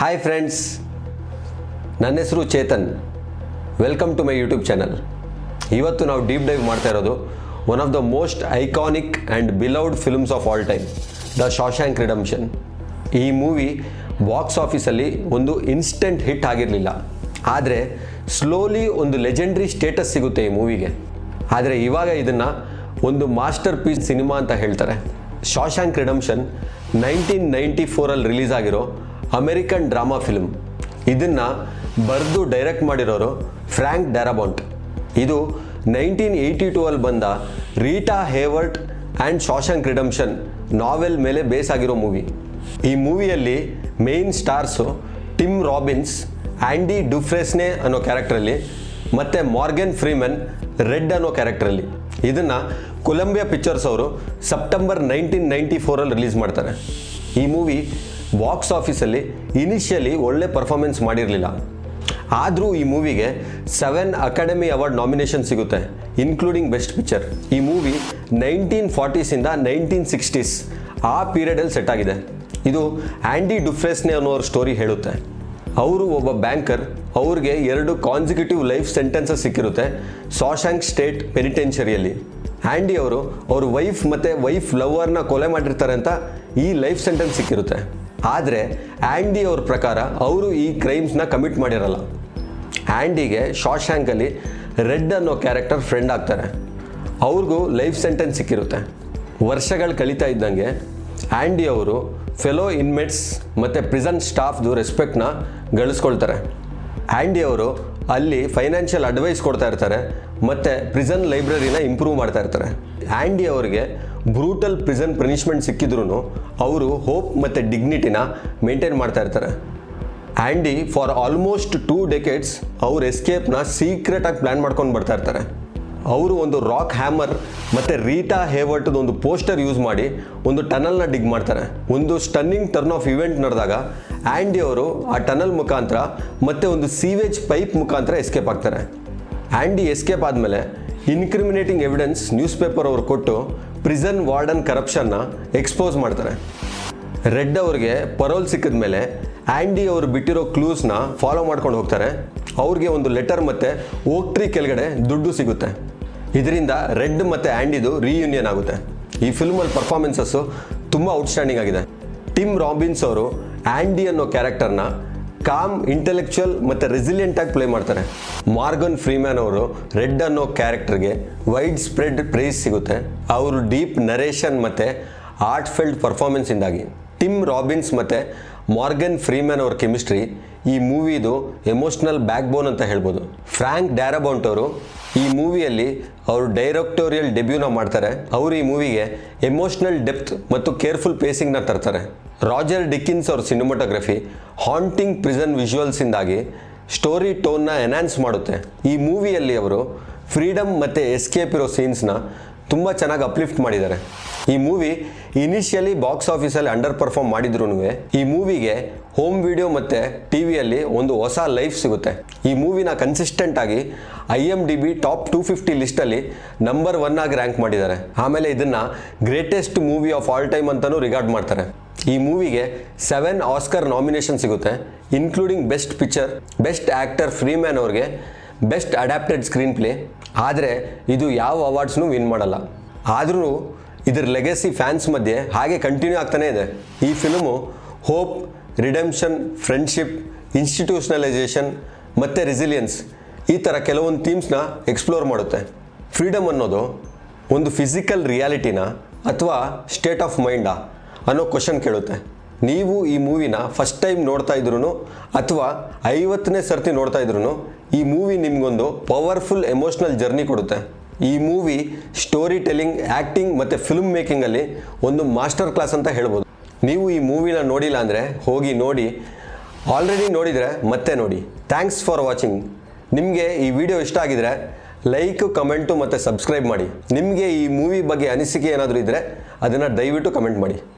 Hi friends ನನ್ನ ಹೆಸರು Chetan. Welcome to my YouTube channel ಇವತ್ತು ನಾವು ಡೀಪ್ ಡೈವ್ ಮಾಡ್ತಾ ಇರೋದು one of the most iconic and beloved films of all time the Shawshank Redemption ಈ movie box ಆಫೀಸಲ್ಲಿ ಒಂದು ಇನ್ಸ್ಟೆಂಟ್ ಹಿಟ್ ಆಗಿರಲಿಲ್ಲ. ಆದರೆ ಸ್ಲೋಲಿ ಒಂದು ಲೆಜೆಂಡ್ರಿ ಸ್ಟೇಟಸ್ ಸಿಗುತ್ತೆ ಈ ಮೂವಿಗೆ ಆದರೆ ಇವಾಗ ಇದನ್ನು ಒಂದು ಮಾಸ್ಟರ್ ಪೀಸ್ ಸಿನಿಮಾ ಅಂತ ಹೇಳ್ತಾರೆ. ಶಾಶಾಂಕ್ ರಿಡಮ್ಷನ್ ನೈನ್ಟೀನ್ ನೈಂಟಿ ಫೋರಲ್ಲಿ ರಿಲೀಸ್ ಆಗಿರೋ ಅಮೆರಿಕನ್ ಡ್ರಾಮಾ ಫಿಲ್ಮ್. ಇದನ್ನು ಬರೆದು ಡೈರೆಕ್ಟ್ ಮಾಡಿರೋರು ಫ್ರ್ಯಾಂಕ್ ಡ್ಯಾರಬಾಂಟ್. ಇದು ನೈನ್ಟೀನ್ ಏಯ್ಟಿ ಟೂ ಅಲ್ಲಿ ಬಂದ Rita Hayworth and Shawshank Redemption novel ಮೇಲೆ ಬೇಸ್ ಆಗಿರೋ ಮೂವಿ. ಈ ಮೂವಿಯಲ್ಲಿ main stars Tim Robbins Andy Dufresne ಅನ್ನೋ ಕ್ಯಾರೆಕ್ಟ್ರಲ್ಲಿ ಮತ್ತು ಮಾರ್ಗನ್ ಫ್ರೀಮನ್ ರೆಡ್ ಅನ್ನೋ ಕ್ಯಾರೆಕ್ಟ್ರಲ್ಲಿ. ಇದನ್ನು ಕೊಲಂಬಿಯಾ ಪಿಕ್ಚರ್ಸ್ ಅವರು ಸೆಪ್ಟೆಂಬರ್ ನೈನ್ಟೀನ್ ನೈಂಟಿ ಫೋರಲ್ಲಿ ರಿಲೀಸ್ ಮಾಡ್ತಾರೆ. ಈ ಮೂವಿ ಬಾಕ್ಸ್ ಆಫೀಸಲ್ಲಿ ಇನಿಷಿಯಲಿ ಒಳ್ಳೆ ಪರ್ಫಾರ್ಮೆನ್ಸ್ ಮಾಡಿರಲಿಲ್ಲ. ಆದರೂ ಈ ಮೂವಿಗೆ ಸೆವೆನ್ ಅಕಾಡೆಮಿ ಅವಾರ್ಡ್ ನಾಮಿನೇಷನ್ ಸಿಗುತ್ತೆ ಇನ್ಕ್ಲೂಡಿಂಗ್ ಬೆಸ್ಟ್ ಪಿಕ್ಚರ್ ಈ ಮೂವಿ ನೈನ್ಟೀನ್ ಫಾರ್ಟೀಸಿಂದ ನೈನ್ಟೀನ್ ಸಿಕ್ಸ್ಟೀಸ್ ಆ ಪೀರಿಯಡಲ್ಲಿ ಸೆಟ್ ಆಗಿದೆ. ಇದು ಆ್ಯಂಡಿ ಡುಫ್ರೆಸ್ನೆ ಅನ್ನೋರ ಸ್ಟೋರಿ ಹೇಳುತ್ತೆ. ಅವರು ಒಬ್ಬ ಬ್ಯಾಂಕರ್ ಅವ್ರಿಗೆ ಎರಡು ಕಾನ್ಸಿಕ್ಯೂಟಿವ್ ಲೈಫ್ ಸೆಂಟೆನ್ಸಸ್ ಸಿಕ್ಕಿರುತ್ತೆ ಸಾಶಾಂಕ್ ಸ್ಟೇಟ್ ಪೆನಿಟೆನ್ಷರಿಯಲ್ಲಿ ಆ್ಯಂಡಿ ಅವರು ಅವ್ರ ವೈಫ್ ಮತ್ತು ವೈಫ್ ಲವರ್ನ ಕೊಲೆ ಮಾಡಿರ್ತಾರೆ ಅಂತ ಈ ಲೈಫ್ ಸೆಂಟೆನ್ಸ್ ಸಿಕ್ಕಿರುತ್ತೆ. ಆದರೆ ಆ್ಯಂಡಿ ಅವ್ರ ಪ್ರಕಾರ ಅವರು ಈ ಕ್ರೈಮ್ಸ್ನ ಕಮಿಟ್ ಮಾಡಿರಲ್ಲ. ಆ್ಯಂಡಿಗೆ ಶಾರ್ಟ್ ಶ್ಯಾಂಕಲ್ಲಿ ರೆಡ್ ಅನ್ನೋ ಕ್ಯಾರೆಕ್ಟರ್ ಫ್ರೆಂಡ್ ಆಗ್ತಾರೆ. ಅವ್ರಿಗೂ ಲೈಫ್ ಸೆಂಟೆನ್ಸ್ ಸಿಕ್ಕಿರುತ್ತೆ. ವರ್ಷಗಳು ಕಳೀತಾ ಇದ್ದಂಗೆ ಆ್ಯಂಡಿ ಅವರು ಫೆಲೋ ಇನ್ಮೇಟ್ಸ್ ಮತ್ತು ಪ್ರಿಸನ್ ಸ್ಟಾಫ್ದು ರೆಸ್ಪೆಕ್ಟ್ನ ಗಳಿಸ್ಕೊಳ್ತಾರೆ. ಆ್ಯಂಡಿ ಅವರು ಅಲ್ಲಿ ಫೈನಾನ್ಷಿಯಲ್ ಅಡ್ವೈಸ್ ಕೊಡ್ತಾ ಇರ್ತಾರೆ. ಮತ್ತು ಪ್ರಿಸನ್ ಲೈಬ್ರರಿನ ಇಂಪ್ರೂವ್ ಮಾಡ್ತಾ ಇರ್ತಾರೆ. ಆ್ಯಂಡಿ ಅವರಿಗೆ ಬ್ರೂಟಲ್ ಪ್ರಿಸನ್ ಪನಿಷ್ಮೆಂಟ್ ಸಿಕ್ಕಿದ್ರು ಅವರು ಹೋಪ್ ಮತ್ತು ಡಿಗ್ನಿಟಿನ ಮೇಂಟೈನ್ ಮಾಡ್ತಾ ಇರ್ತಾರೆ. Andy for almost two decades ಅವ್ರ ಎಸ್ಕೇಪ್ನ ಸೀಕ್ರೆಟಾಗಿ ಪ್ಲ್ಯಾನ್ ಮಾಡ್ಕೊಂಡು ಬರ್ತಾ ಇರ್ತಾರೆ. ಅವರು ಒಂದು ರಾಕ್ ಹ್ಯಾಮರ್ ಮತ್ತು ರೀಟಾ ಹೇವರ್ಟ್ದು ಒಂದು ಪೋಸ್ಟರ್ ಯೂಸ್ ಮಾಡಿ ಒಂದು ಟನಲ್ನ ಡಿಗ್ ಮಾಡ್ತಾರೆ. ಒಂದು ಸ್ಟನ್ನಿಂಗ್ ಟರ್ನ್ ಆಫ್ ಇವೆಂಟ್ ನಡೆದಾಗ ಆ್ಯಂಡಿ ಅವರು ಆ ಟನಲ್ ಮುಖಾಂತರ ಮತ್ತು ಒಂದು ಸೀವೇಜ್ ಪೈಪ್ ಮುಖಾಂತರ ಎಸ್ಕೇಪ್ ಆಗ್ತಾರೆ. ಆ್ಯಂಡಿ ಎಸ್ಕೇಪ್ ಆದಮೇಲೆ ಇನ್ಕ್ರಿಮಿನೇಟಿಂಗ್ ಎವಿಡೆನ್ಸ್ ನ್ಯೂಸ್ ಪೇಪರ್ ಅವರು ಕೊಟ್ಟು ಪ್ರಿಸನ್ ವಾರ್ಡನ್ ಕರಪ್ಷನ್ನ ಎಕ್ಸ್ಪೋಸ್ ಮಾಡ್ತಾರೆ. ರೆಡ್ ಅವ್ರಿಗೆ ಪರೋಲ್ ಸಿಕ್ಕಿದ ಮೇಲೆ ಆ್ಯಂಡಿ ಅವರು ಬಿಟ್ಟಿರೋ ಕ್ಲೂಸ್ನ ಫಾಲೋ ಮಾಡ್ಕೊಂಡು ಹೋಗ್ತಾರೆ. ಅವ್ರಿಗೆ ಒಂದು ಲೆಟರ್ ಮತ್ತು ಓಕ್ ಟ್ರೀ ಕೆಳಗಡೆ ದುಡ್ಡು ಸಿಗುತ್ತೆ. ಇದರಿಂದ ರೆಡ್ ಮತ್ತು ಆ್ಯಂಡಿದು ರೀಯೂನಿಯನ್ ಆಗುತ್ತೆ. ಈ ಫಿಲ್ಮಲ್ಲಿ ಪರ್ಫಾರ್ಮೆನ್ಸಸ್ಸು ತುಂಬ ಔಟ್ಸ್ಟ್ಯಾಂಡಿಂಗ್ ಆಗಿದೆ. ಟಿಮ್ ರಾಬಿನ್ಸ್ ಅವರು ಆ್ಯಂಡಿ ಅನ್ನೋ ಕ್ಯಾರೆಕ್ಟರ್ನ ಕಾಮ್ ಇಂಟೆಲೆಕ್ಚುಯಲ್ ಮತ್ತು ರೆಸಿಲಿಯೆಂಟ್ ಆಗಿ ಪ್ಲೇ ಮಾಡ್ತಾರೆ. ಮಾರ್ಗನ್ ಫ್ರೀಮ್ಯಾನ್ ಅವರು ರೆಡ್ ಅನ್ನೋ ಕ್ಯಾರೆಕ್ಟರ್ಗೆ ವೈಡ್ ಸ್ಪ್ರೆಡ್ ಪ್ರೈಸ್ ಸಿಗುತ್ತೆ. ಅವರು ಡೀಪ್ ನರೇಷನ್ ಮತ್ತು ಆರ್ಟ್ ಫೆಲ್ಡ್ ಪರ್ಫಾರ್ಮೆನ್ಸಿಂದಾಗಿ ಟಿಮ್ ರಾಬಿನ್ಸ್ ಮತ್ತು ಮಾರ್ಗನ್ ಫ್ರೀಮ್ಯಾನ್ ಅವರ ಕೆಮಿಸ್ಟ್ರಿ ಈ ಮೂವಿದು ಎಮೋಷ್ನಲ್ ಬ್ಯಾಕ್ ಬೋನ್ ಅಂತ ಹೇಳ್ಬೋದು. ಫ್ರ್ಯಾಂಕ್ ಡ್ಯಾರಬೌಂಟ್ ಅವರು ಈ ಮೂವಿಯಲ್ಲಿ ಅವರು ಡೈರೆಕ್ಟೋರಿಯಲ್ ಡೆಬ್ಯೂನ ಮಾಡ್ತಾರೆ. ಅವರು ಈ ಮೂವಿಗೆ ಎಮೋಷ್ನಲ್ ಡೆಪ್ತ್ ಮತ್ತು ಕೇರ್ಫುಲ್ ಪೇಸಿಂಗ್ನ ತರ್ತಾರೆ. ರಾಜರ್ ಡಿಕ್ಕಿನ್ಸ್ ಅವ್ರ ಸಿನಿಮಾಟೋಗ್ರಫಿ ಹಾಂಟಿಂಗ್ ಪ್ರಿಸನ್ ವಿಜುವಲ್ಸಿಂದಾಗಿ ಸ್ಟೋರಿ ಟೋನ್ನ ಎನ್ಹಾನ್ಸ್ ಮಾಡುತ್ತೆ. ಈ ಮೂವಿಯಲ್ಲಿ ಅವರು ಫ್ರೀಡಮ್ ಮತ್ತು ಎಸ್ಕೇಪ್ ಇರೋ ಸೀನ್ಸ್ನ ತುಂಬ ಚೆನ್ನಾಗಿ ಅಪ್ಲಿಫ್ಟ್ ಮಾಡಿದ್ದಾರೆ. ಈ ಮೂವಿ ಇನಿಷಿಯಲಿ ಬಾಕ್ಸ್ ಆಫೀಸಲ್ಲಿ ಅಂಡರ್ ಪರ್ಫಾರ್ಮ್ ಮಾಡಿದ್ರು ಈ ಮೂವಿಗೆ ಹೋಮ್ ವಿಡಿಯೋ ಮತ್ತು ಟಿ ವಿಯಲ್ಲಿ ಒಂದು ಹೊಸ ಲೈಫ್ ಸಿಗುತ್ತೆ. ಈ ಮೂವಿನ ಕನ್ಸಿಸ್ಟೆಂಟ್ ಆಗಿ I M D B top two fifty ಲಿಸ್ಟಲ್ಲಿ number one ಆಗಿ ರ್ಯಾಂಕ್ ಮಾಡಿದ್ದಾರೆ. ಆಮೇಲೆ ಇದನ್ನು greatest movie of all time ಅಂತಲೂ ರಿಗಾರ್ಡ್ ಮಾಡ್ತಾರೆ. ಈ ಮೂವಿಗೆ ಸೆವೆನ್ ಆಸ್ಕರ್ ನಾಮಿನೇಷನ್ ಸಿಗುತ್ತೆ including best picture best actor Freeman ಅವ್ರಿಗೆ ಬೆಸ್ಟ್ ಅಡ್ಯಾಪ್ಟೆಡ್ ಸ್ಕ್ರೀನ್ ಪ್ಲೇ ಆದರೆ ಇದು ಯಾವ ಅವಾರ್ಡ್ಸ್ನೂ ವಿನ್ ಮಾಡಲ್ಲ. ಆದರೂ ಇದರ ಲೆಗಸಿ ಫ್ಯಾನ್ಸ್ ಮಧ್ಯೆ ಹಾಗೆ ಕಂಟಿನ್ಯೂ ಆಗ್ತಾನೇ ಇದೆ. ಈ film hope redemption friendship institutionalization ಮತ್ತು ರೆಸಿಲಿಯನ್ಸ್ ಈ ಥರ ಕೆಲವೊಂದು ಥೀಮ್ಸ್ನ ಎಕ್ಸ್ಪ್ಲೋರ್ ಮಾಡುತ್ತೆ. ಫ್ರೀಡಮ್ ಅನ್ನೋದು ಒಂದು ಫಿಸಿಕಲ್ ರಿಯಾಲಿಟಿನ ಅಥವಾ ಸ್ಟೇಟ್ ಆಫ್ ಮೈಂಡಾ ಅನ್ನೋ ಕ್ವಶನ್ ಕೇಳುತ್ತೆ. ನೀವು ಈ ಮೂವಿನ ಫಸ್ಟ್ ಟೈಮ್ ನೋಡ್ತಾ ಇದ್ರು ಅಥವಾ ಐವತ್ತನೇ ಸರ್ತಿ ನೋಡ್ತಾ ಇದ್ರು ಈ ಮೂವಿ ನಿಮಗೊಂದು ಪವರ್ಫುಲ್ ಎಮೋಷ್ನಲ್ ಜರ್ನಿ ಕೊಡುತ್ತೆ. ಈ ಮೂವಿ ಸ್ಟೋರಿ ಟೆಲ್ಲಿಂಗ್ ಆ್ಯಕ್ಟಿಂಗ್ ಮತ್ತು ಫಿಲ್ಮ್ ಮೇಕಿಂಗಲ್ಲಿ ಒಂದು ಮಾಸ್ಟರ್ ಕ್ಲಾಸ್ ಅಂತ ಹೇಳ್ಬೋದು. ನೀವು ಈ ಮೂವಿನ ನೋಡಿಲ್ಲ ಅಂದರೆ ಹೋಗಿ ನೋಡಿ ಆಲ್ರೆಡಿ ನೋಡಿದರೆ ಮತ್ತೆ ನೋಡಿ. ಥ್ಯಾಂಕ್ಸ್ ಫಾರ್ ವಾಚಿಂಗ್ ನಿಮಗೆ ಈ ವಿಡಿಯೋ ಇಷ್ಟ ಆಗಿದರೆ ಲೈಕು ಕಮೆಂಟು ಮತ್ತು ಸಬ್ಸ್ಕ್ರೈಬ್ ಮಾಡಿ. ನಿಮಗೆ ಈ ಮೂವಿ ಬಗ್ಗೆ ಅನಿಸಿಕೆ ಏನಾದರೂ ಇದ್ದರೆ ಅದನ್ನು ದಯವಿಟ್ಟು ಕಮೆಂಟ್ ಮಾಡಿ.